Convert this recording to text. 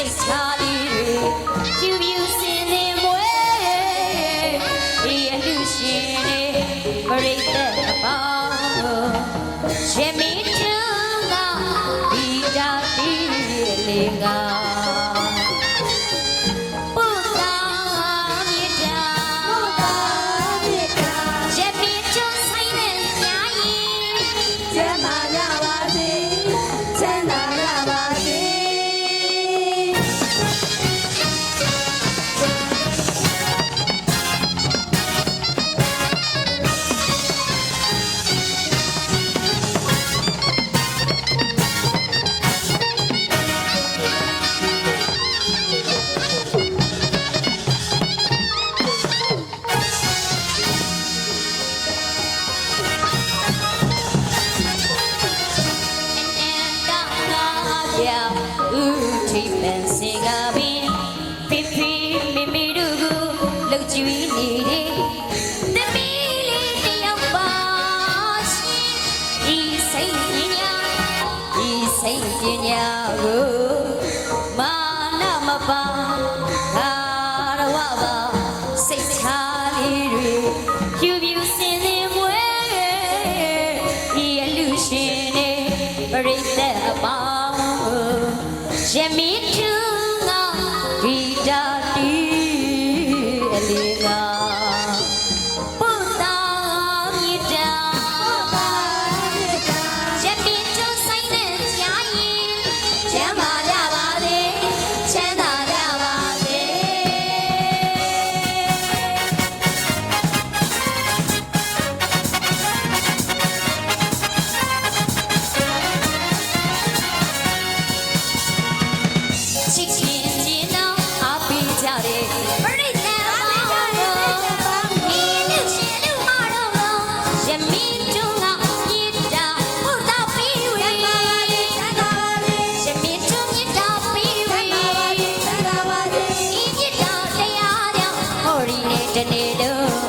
စိတ် ဦးထိပ်ပန်စင်ကပင်ဖိဖိမိမိတို့ကိုလှုပ်ကြွေးနေတဲ့သမီးလေးတယောက်ပါရှင်ဒီစိတ်ပညာဒီစိတ်ပညာကိုမာနမပါကာရဝပါစိတ်ချလေးတွေဖြူဖြူစင်စင်မွေးဒီအလူရှင်တွေပရိသတ်အပေါ ရမင်းထူးငါဒီတာတီအလေးငါ tornado.